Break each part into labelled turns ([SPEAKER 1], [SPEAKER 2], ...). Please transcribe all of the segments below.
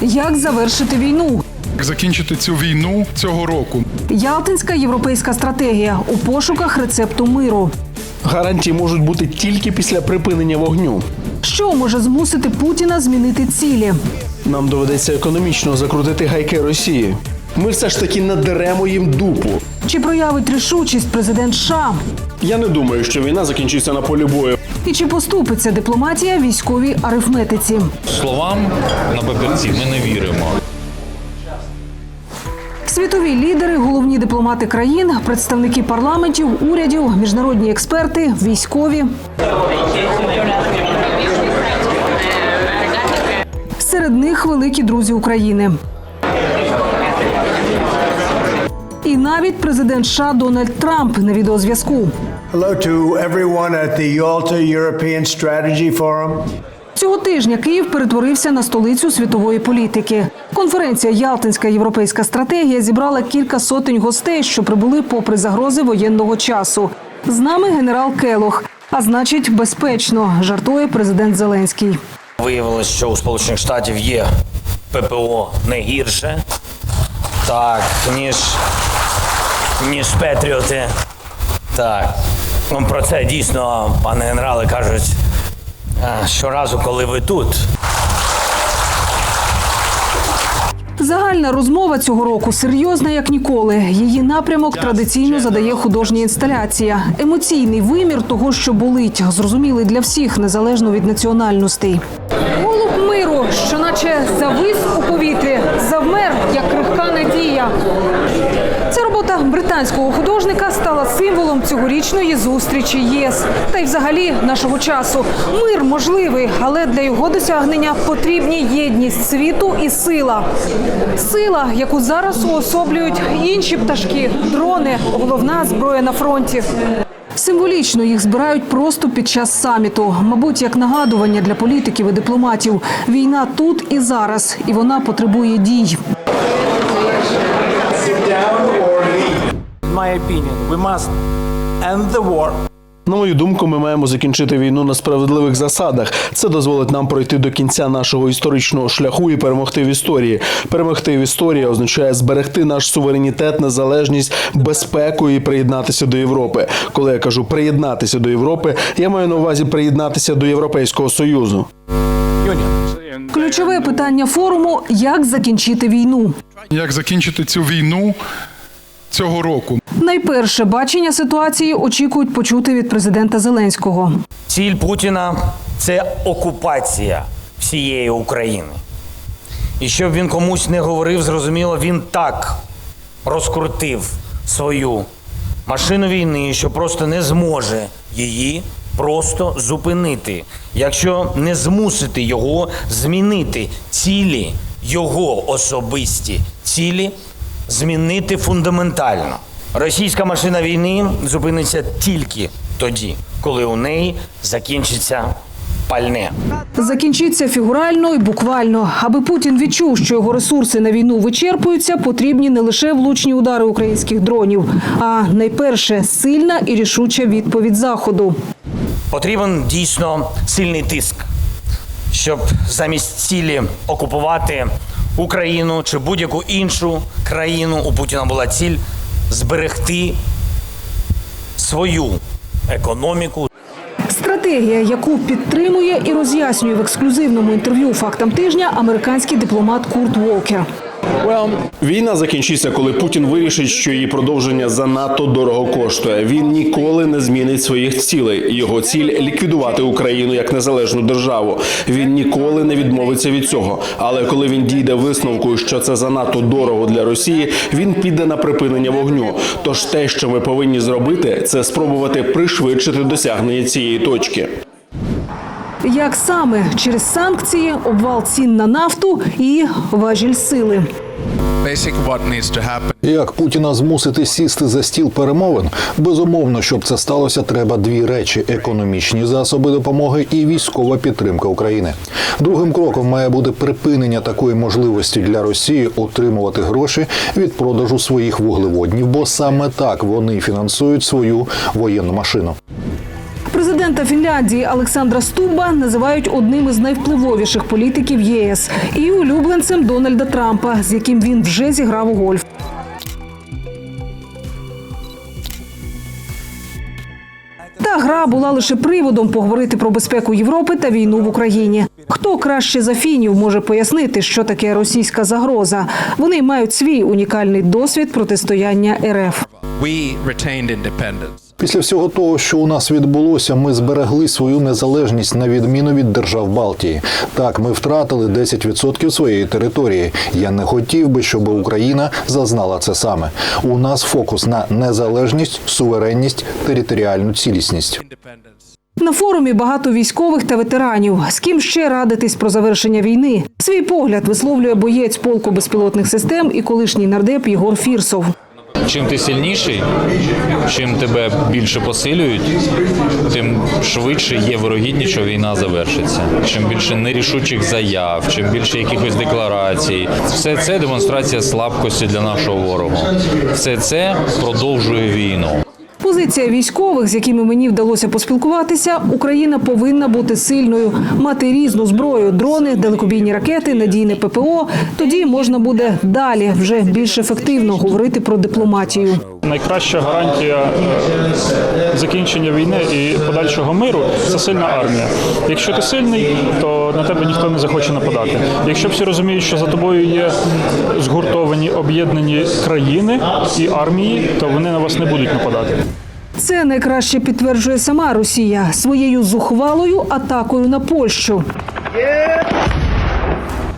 [SPEAKER 1] Як завершити війну?
[SPEAKER 2] Як закінчити цю війну цього року?
[SPEAKER 1] Ялтинська європейська стратегія у пошуках рецепту миру.
[SPEAKER 3] Гарантії можуть бути тільки після припинення вогню.
[SPEAKER 1] Що може змусити Путіна змінити цілі?
[SPEAKER 3] Нам доведеться економічно закрутити гайки Росії. Ми все ж таки надеремо їм дупу.
[SPEAKER 1] Чи проявить рішучість президент США?
[SPEAKER 3] Я не думаю, що війна закінчиться на полі бою.
[SPEAKER 1] І чи поступиться дипломатія військовій арифметиці?
[SPEAKER 4] Словам на папірці ми не віримо.
[SPEAKER 1] Світові лідери, головні дипломати країн, представники парламентів, урядів, міжнародні експерти, військові. Серед них великі друзі України. І навіть президент США Дональд Трамп на відеозв'язку.
[SPEAKER 5] Hello to everyone at the Yalta European Strategy Forum.
[SPEAKER 1] Цього тижня Київ перетворився на столицю світової політики. Конференція Ялтинська європейська стратегія зібрала кілька сотень гостей, що прибули попри загрози воєнного часу. З нами генерал Келох. А значить, безпечно, жартує президент Зеленський.
[SPEAKER 6] Виявилось, що у Сполучених Штатів є ППО не гірше, так, ніж, ніж Петріоти. Так. Ну, про це дійсно, пане генерале, кажуть щоразу, коли ви тут.
[SPEAKER 1] Загальна розмова цього року серйозна як ніколи. Її напрямок традиційно задає художня інсталяція. Емоційний вимір того, що болить, зрозумілий для всіх, незалежно від національностей. Що наче завис у повітрі, завмер, як крихка надія. Ця робота британського художника стала символом цьогорічної зустрічі ЄС та й взагалі нашого часу. Мир можливий, але для його досягнення потрібні єдність світу і сила. Сила, яку зараз уособлюють інші пташки, дрони, головна зброя на фронті. Символічно їх збирають просто під час саміту, мабуть, як нагадування для політиків і дипломатів. Війна тут і зараз, і вона потребує дій.
[SPEAKER 7] My opinion, we must end the
[SPEAKER 3] На мою думку, ми маємо закінчити війну на справедливих засадах. Це дозволить нам пройти до кінця нашого історичного шляху і перемогти в історії. Перемогти в історії означає зберегти наш суверенітет, незалежність, безпеку і приєднатися до Європи. Коли я кажу приєднатися до Європи, я маю на увазі приєднатися до Європейського союзу.
[SPEAKER 1] Ключове питання форуму як закінчити війну.
[SPEAKER 2] Як закінчити цю війну цього року?
[SPEAKER 1] Найперше бачення ситуації очікують почути від президента Зеленського.
[SPEAKER 6] Ціль Путіна це окупація всієї України. І щоб він комусь не говорив, зрозуміло, він так розкрутив свою машину війни, що просто не зможе її просто зупинити, якщо не змусити його змінити цілі, його особисті цілі, змінити фундаментально. Російська машина війни зупиниться тільки тоді, коли у неї закінчиться пальне.
[SPEAKER 1] Закінчиться фігурально і буквально. Аби Путін відчув, що його ресурси на війну вичерпуються, потрібні не лише влучні удари українських дронів, а найперше сильна і рішуча відповідь заходу.
[SPEAKER 6] Потрібен дійсно сильний тиск, щоб замість цілі окупувати Україну чи будь-яку іншу країну у Путіна була ціль зберегти свою економіку,
[SPEAKER 1] Стратегія, яку підтримує і роз'яснює в ексклюзивному інтерв'ю фактам тижня американський дипломат Курт Волкер.
[SPEAKER 3] Війна закінчиться, коли Путін вирішить, що її продовження занадто дорого коштує. Він ніколи не змінить своїх цілей. Його ціль ліквідувати Україну як незалежну державу. Він ніколи не відмовиться від цього. Але коли він дійде висновку, що це занадто дорого для Росії, він піде на припинення вогню. Тож те, що ми повинні зробити, це спробувати пришвидшити досягнення цієї точки.
[SPEAKER 1] Як саме через санкції, обвал цін на нафту і важіль сили.
[SPEAKER 8] Як Путіна змусити сісти за стіл перемовин? Безумовно, щоб це сталося, треба дві речі: економічні засоби допомоги і військова підтримка України. Другим кроком має бути припинення такої можливості для Росії отримувати гроші від продажу своїх вуглеводнів, бо саме так вони фінансують свою воєнну машину.
[SPEAKER 1] Президент Президента Фінляндії Олександра Стуба називають одним із найвпливовіших політиків ЄС і улюбленцем Дональда Трампа, з яким він вже зіграв у гольф. Та гра була лише приводом поговорити про безпеку Європи та війну в Україні. Хто краще за фінів може пояснити, що таке російська загроза? Вони мають свій унікальний досвід протистояння РФ.
[SPEAKER 9] We retained independence.
[SPEAKER 8] Після всього того, що у нас відбулося, ми зберегли свою незалежність на відміну від держав Балтії. Так, ми втратили 10% своєї території. Я не хотів би, щоб Україна зазнала це саме. У нас фокус на незалежність, суверенність, територіальну цілісність.
[SPEAKER 1] На форумі багато військових та ветеранів. З ким ще радитись про завершення війни? Свій погляд висловлює боєць полку безпілотних систем і колишній нардеп Єгор Фірсов.
[SPEAKER 4] Чим ти сильніший, чим тебе більше посилюють, тим швидше є вирогідність, що війна завершиться. Чим більше нерішучих заяв, чим більше якихось декларацій, все це демонстрація слабкості для нашого ворога. Все це продовжує війну.
[SPEAKER 1] Позиція військових, з якими мені вдалося поспілкуватися, Україна повинна бути сильною, мати різну зброю, дрони, далекобійні ракети, надійне ППО. Тоді можна буде далі вже більш ефективно говорити про дипломатію.
[SPEAKER 10] Найкраща гарантія е, закінчення війни і подальшого миру це сильна армія. Якщо ти сильний, то на тебе ніхто не захоче нападати. Якщо всі розуміють, що за тобою є згуртовані об'єднані країни і армії, то вони на вас не будуть нападати.
[SPEAKER 1] Це найкраще підтверджує сама Росія своєю зухвалою атакою на Польщу.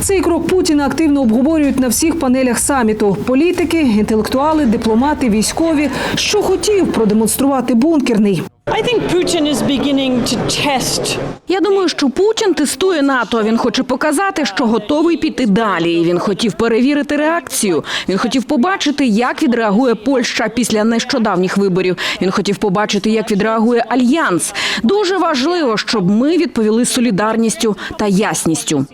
[SPEAKER 1] Цей крок Путіна активно обговорюють на всіх панелях саміту. Політики, інтелектуали, дипломати, військові. Що хотів продемонструвати бункерний.
[SPEAKER 11] I think Putin is beginning to test
[SPEAKER 12] Я думаю, що Путін тестує НАТО. Він хоче показати, що готовий піти далі. І Він хотів перевірити реакцію. Він хотів побачити, як відреагує Польща після нещодавніх виборів. Він хотів побачити, як відреагує альянс. Дуже важливо, щоб ми відповіли солідарністю та ясністю.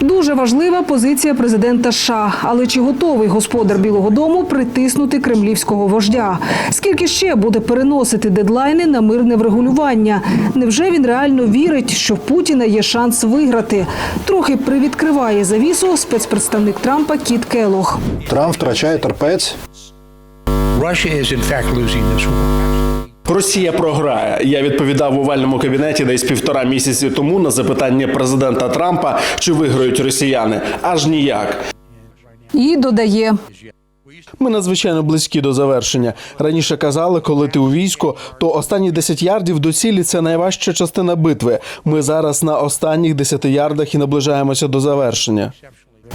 [SPEAKER 1] Дуже важлива позиція президента США. Але чи готовий господар Білого Дому притиснути кремлівського вождя? Скільки ще буде переносити дедлайни на мирне врегулювання? Невже він реально вірить, що в Путіна є шанс виграти? Трохи привідкриває завісу спецпредставник Трампа Кіт Келох.
[SPEAKER 8] Трамп втрачає терпець.
[SPEAKER 5] Russia is in fact losing this war.
[SPEAKER 3] Росія програє. Я відповідав в овальному кабінеті десь півтора місяці тому на запитання президента Трампа, чи виграють росіяни. Аж ніяк.
[SPEAKER 1] І додає.
[SPEAKER 13] Ми надзвичайно близькі до завершення. Раніше казали, коли ти у війську, то останні 10 ярдів до цілі це найважча частина битви. Ми зараз на останніх 10 ярдах і наближаємося до завершення.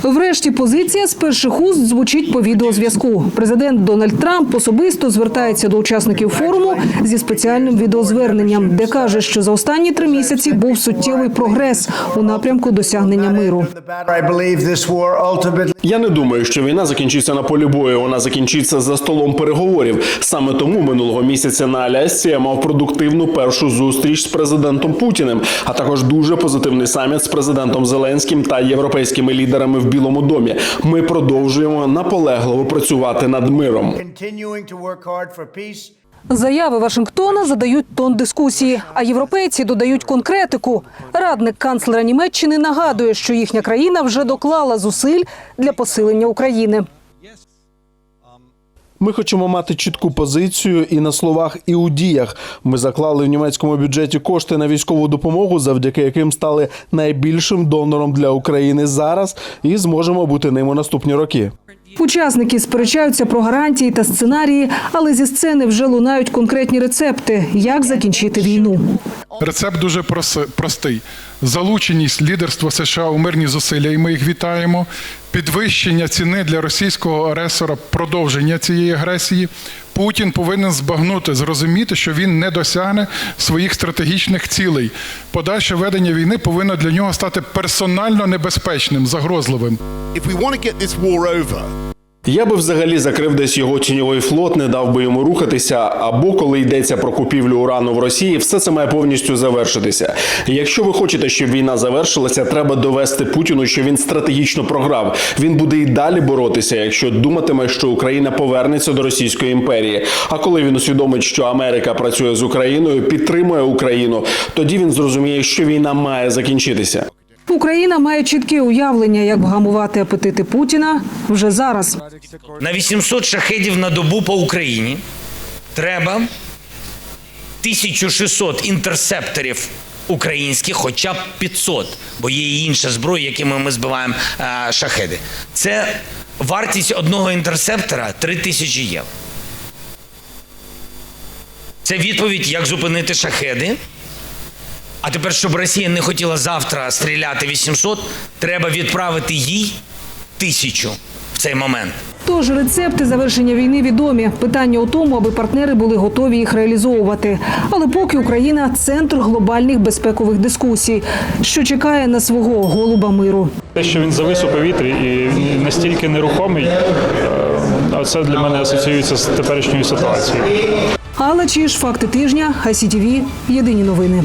[SPEAKER 1] Врешті позиція з перших уст звучить по відеозв'язку. Президент Дональд Трамп особисто звертається до учасників форуму зі спеціальним відеозверненням, де каже, що за останні три місяці був суттєвий прогрес у напрямку досягнення миру.
[SPEAKER 3] Я не думаю, що війна закінчиться на полі бою. Вона закінчиться за столом переговорів. Саме тому минулого місяця на Алясці я мав продуктивну першу зустріч з президентом Путіним, а також дуже позитивний саміт з президентом Зеленським та європейськими лідерами в Білому домі. Ми продовжуємо наполегливо працювати над миром.
[SPEAKER 1] Заяви Вашингтона задають тон дискусії, а європейці додають конкретику. Радник канцлера Німеччини нагадує, що їхня країна вже доклала зусиль для посилення України.
[SPEAKER 13] Ми хочемо мати чітку позицію і на словах, і у діях. Ми заклали в німецькому бюджеті кошти на військову допомогу, завдяки яким стали найбільшим донором для України зараз, і зможемо бути ним у наступні роки.
[SPEAKER 1] Учасники сперечаються про гарантії та сценарії, але зі сцени вже лунають конкретні рецепти, як закінчити війну.
[SPEAKER 2] Рецепт дуже простий: залученість лідерства США у мирні зусилля, і ми їх вітаємо. Підвищення ціни для російського агресора, продовження цієї агресії. Путін повинен збагнути, зрозуміти, що він не досягне своїх стратегічних цілей. Подальше ведення війни повинно для нього стати персонально небезпечним, загрозливим.
[SPEAKER 14] If we want to get this war over,
[SPEAKER 3] Я би взагалі закрив десь його тіньовий флот, не дав би йому рухатися. Або коли йдеться про купівлю урану в Росії, все це має повністю завершитися. Якщо ви хочете, щоб війна завершилася, треба довести Путіну, що він стратегічно програв. Він буде і далі боротися, якщо думатиме, що Україна повернеться до Російської імперії. А коли він усвідомить, що Америка працює з Україною, підтримує Україну, тоді він зрозуміє, що війна має закінчитися.
[SPEAKER 1] Україна має чітке уявлення, як вгамувати апетити Путіна вже зараз.
[SPEAKER 6] На 800 шахедів на добу по Україні треба 1600 інтерсепторів українських, хоча б 500, бо є і інша зброя, якими ми збиваємо е, шахеди. Це вартість одного інтерсептора 3000 євро. Це відповідь, як зупинити шахеди. А тепер, щоб Росія не хотіла завтра стріляти 800, треба відправити їй тисячу в цей момент.
[SPEAKER 1] Тож рецепти завершення війни відомі. Питання у тому, аби партнери були готові їх реалізовувати. Але поки Україна центр глобальних безпекових дискусій, що чекає на свого голуба миру.
[SPEAKER 10] Те, що він завис у повітрі і настільки нерухомий, е, а це для мене асоціюється з теперішньою ситуацією.
[SPEAKER 1] Але чи ж факти тижня ICTV – єдині новини.